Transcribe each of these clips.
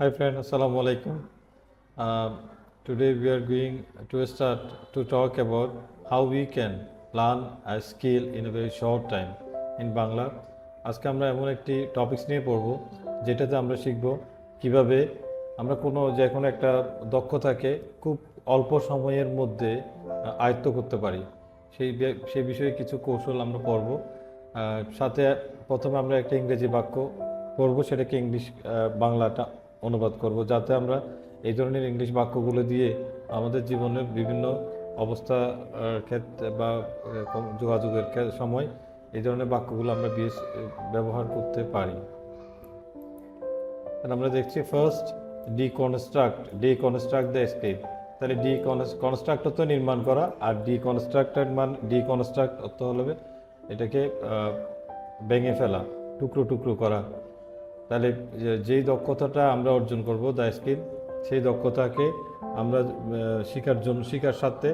Hi friend, Assalamu alaikum. Uh, today we are going to start to talk about how we can learn a skill in a very short time in Bangla. আজকে আমরা এমন একটি topics নিয়ে পড়ব যেটাতে আমরা শিখব কীভাবে আমরা কোনো যে কোনো একটা দক্ষতাকে খুব অল্প সময়ের মধ্যে আয়ত্ত করতে পারি সেই সেই বিষয়ে কিছু কৌশল আমরা পড়ব সাথে প্রথমে আমরা একটা ইংরেজি বাক্য পড়ব সেটাকে ইংলিশ বাংলাটা অনুবাদ করব যাতে আমরা এই ধরনের ইংলিশ বাক্যগুলো দিয়ে আমাদের জীবনের বিভিন্ন অবস্থা ক্ষেত্রে বা যোগাযোগের সময় এই ধরনের বাক্যগুলো আমরা বেশ ব্যবহার করতে পারি। আমরা দেখছি first deconstruct deconstruct the script তাহলে ডি কনস্ট্রাক্ট অর্থ নির্মাণ করা আর ডি ডিকনস্ট্রাক্টেড মান ডিকনস্ট্রাক্ট অর্থ হলো এটাকে ভেঙে ফেলা, টুকরো টুকরো করা। তাহলে যেই দক্ষতাটা আমরা অর্জন করব দ্য স্কিল, সেই দক্ষতাকে আমরা শেখার জন্য, শেখার সাথে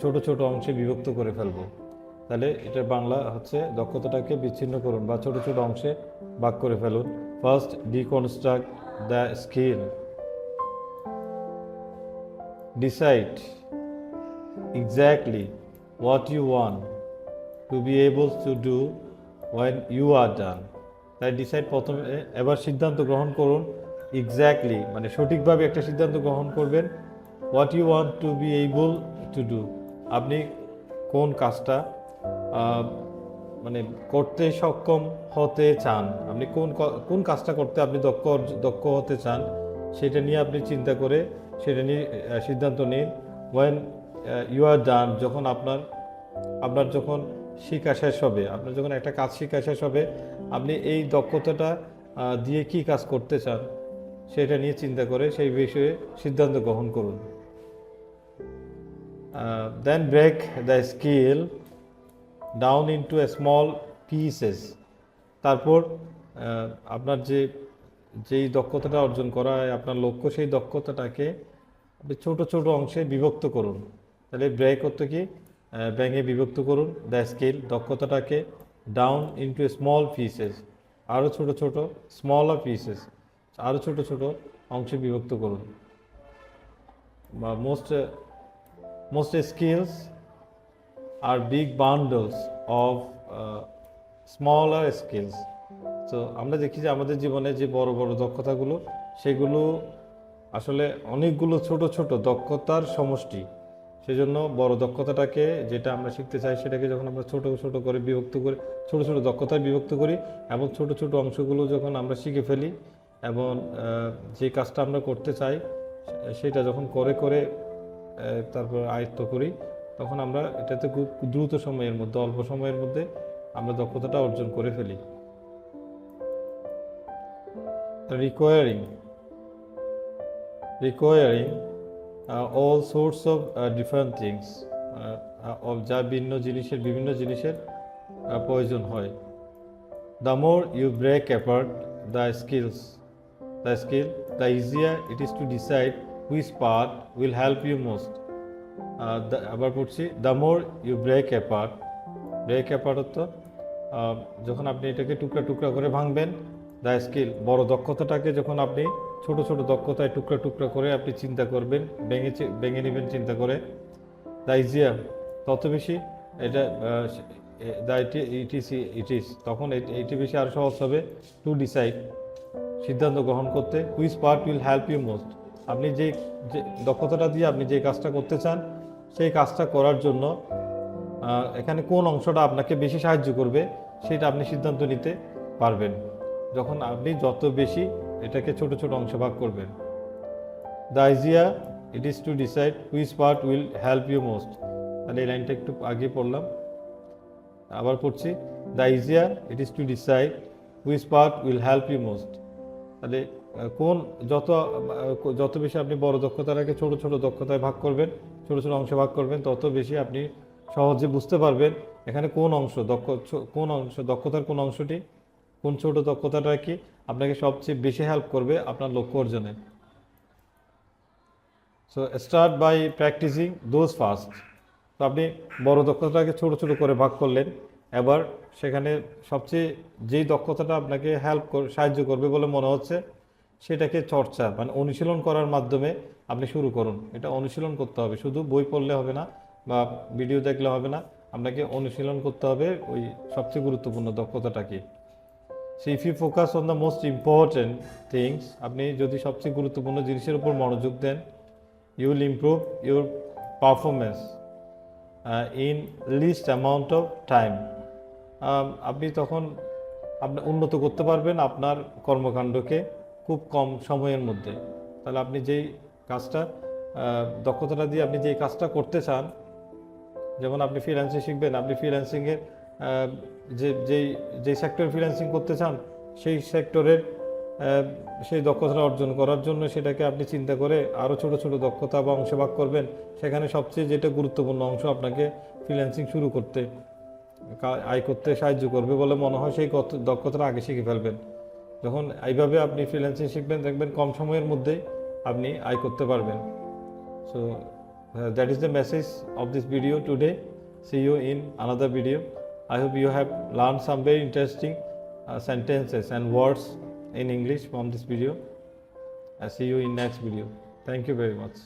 ছোট ছোট অংশে বিভক্ত করে ফেলব। তাহলে এটা বাংলা হচ্ছে দক্ষতাটাকে বিচ্ছিন্ন করুন বা ছোট ছোট অংশে ভাগ করে ফেলুন। First deconstruct the skill decide exactly what you want to be able to do when you are done. তাই ডিসাইড প্রথমে এবার সিদ্ধান্ত গ্রহণ করুন এক্স্যাক্টলি মানে সঠিকভাবে একটা সিদ্ধান্ত গ্রহণ করবেন what you want to be able to do আপনি কোন কাজটা মানে করতে সক্ষম হতে চান, আপনি কোন কোন কাজটা করতে আপনি দক্ষ দক্ষ হতে চান, সেটা নিয়ে আপনি চিন্তা করে সেটা নিয়ে সিদ্ধান্ত নিন। ওয়েন ইউ আর ডান যখন আপনার আপনার যখন শিক্ষা শেষ হবে। আপনার যখন একটা কাজ শিক্ষা শেষ হবে আপনি এই দক্ষতাটা দিয়ে কি কাজ করতে চান সেটা নিয়ে চিন্তা করে সেই বিষয়ে সিদ্ধান্ত গ্রহণ করুন। Then break the skill down into a small pieces তারপর আপনার যে যেই দক্ষতাটা অর্জন করা হয়, আপনার লক্ষ্য সেই দক্ষতাটাকে আপনি ছোট ছোট অংশে বিভক্ত করুন। তাহলে ব্রেক করতে কি? ব্যাঙে বিভক্ত করুন। দ্য স্কেল দক্ষতাটাকে ডাউন ইনটু স্মল পিসেস আরও ছোট ছোট স্মলার পিসেস আরও ছোট ছোট অংশে বিভক্ত করুন। বা most most skills are big bundles of smaller skills তো আমরা দেখি যে আমাদের জীবনে যে বড় বড় দক্ষতাগুলো, সেগুলো আসলে অনেকগুলো ছোট ছোট দক্ষতার সমষ্টি। সেজন্য বড় দক্ষতাটাকে যেটা আমরা শিখতে চাই সেটাকে যখন আমরা ছোট ছোট করে বিভক্ত করে, ছোট ছোট দক্ষতায় বিভক্ত করি এবং ছোট ছোট অংশগুলো যখন আমরা শিখে ফেলি এবং যে কাজটা আমরা করতে চাই সেটা যখন করে করে তারপর আয়ত্ত করি, তখন আমরা এটাতে খুব দ্রুত সময়ের মধ্যে, অল্প সময়ের মধ্যে আমরা দক্ষতাটা অর্জন করে ফেলি। Recurring requiring uh, uh, different things uh, uh, of যা ভিন্ন জিনিসের বিভিন্ন জিনিসের uh, প্রয়োজন হয় you break apart the skills the skill the easier it is to decide which part will help you most uh, the- আবার পড়ছি the more you break apart break apart ah, যখন আপনি এটাকে টুকরা টুকরা করে ভাঙবেন দ্য স্কিল বড় দক্ষতাটাকে যখন আপনি ছোট ছোট দক্ষতায় টুকরা টুকরা করে আপনি চিন্তা করবেন, ভেঙে ভেঙে নেবেন চিন্তা করে। দ্য ইজিয়ার তত বেশি এটা দ্য ইট ইস ইট ইস তখন এট- বেশি আরও সহজ হবে টু ডিসাইড সিদ্ধান্ত গ্রহণ করতে। Which part will help you most আপনি যে দক্ষতাটা দিয়ে আপনি যে কাজটা করতে চান, সেই কাজটা করার জন্য এখানে কোন অংশটা আপনাকে বেশি সাহায্য করবে, সেটা আপনি সিদ্ধান্ত নিতে পারবেন। যখন আপনি যত বেশি এটাকে ছোট ছোট অংশ ভাগ করবেন। The idea it is to decide which part will help you most তাহলে এই লাইনটা একটু আগে পড়লাম। আবার পড়ছি। The idea it is to decide which part will help you most তাহলে কোন যত যত বেশি আপনি বড় দক্ষতাটাকে ছোট ছোট দক্ষতায় ভাগ করবেন, ছোট ছোট অংশে ভাগ করবেন, তত বেশি আপনি সহজে বুঝতে পারবেন এখানে কোন অংশ দক্ষ কোন অংশ দক্ষতার কোন অংশটি, কোন ছোট দক্ষতাটা কি। আপনাকে সবচেয়ে বেশি হেল্প করবে আপনার লক্ষ্য অর্জনে। So start by practising those first তো আপনি বড় দক্ষতাটাকে ছোট ছোট করে ভাগ করলেন। এবার সেখানে সবচেয়ে যেই দক্ষতাটা আপনাকে হেল্প সাহায্য করবে বলে মনে হচ্ছে, সেটাকে চর্চা মানে অনুশীলন করার মাধ্যমে আপনি শুরু করুন। এটা অনুশীলন করতে হবে। শুধু বই পড়লে হবে না বা ভিডিও দেখলে হবে না, আপনাকে অনুশীলন করতে হবে ওই সবচেয়ে গুরুত্বপূর্ণ দক্ষতাটা কি so if you focus on the most important things আপনি যদি সবচেয়ে গুরুত্বপূর্ণ জিনিসের উপর মনোযোগ দেন you will improve your performance in least amount of time আপনি তখন আপনি, উন্নত করতে পারবেন আপনার কর্মকাণ্ডকে খুব কম সময়ের মধ্যে। তাহলে আপনি যেই কাজটা দক্ষতাটা দিয়ে আপনি যেই কাজটা করতে চান, যেমন আপনি ফ্রিল্যান্সিং শিখবেন, আপনি ফ্রিল্যান্সিংয়ের যে যেই যেই সেক্টর ফ্রিল্যান্সিং করতে চান, সেই সেক্টরের সেই দক্ষতা অর্জন করার জন্য সেটাকে আপনি চিন্তা করে আরও ছোট ছোট দক্ষতা বা অংশভাগ করবেন। সেখানে সবচেয়ে যেটা গুরুত্বপূর্ণ অংশ আপনাকে ফ্রিল্যান্সিং শুরু করতে আয় করতে সাহায্য করবে বলে মনে হয় সেই দক্ষতাটা আগে শিখে ফেলবেন। যখন এইভাবে আপনি ফ্রিল্যান্সিং শিখবেন, দেখবেন কম সময়ের মধ্যেই আপনি আয় করতে পারবেন। So that that the message of this video today see you in another video. I hope you have learned some very interesting uh, sentences and words in English from this video. I see you in next video. Thank you very much.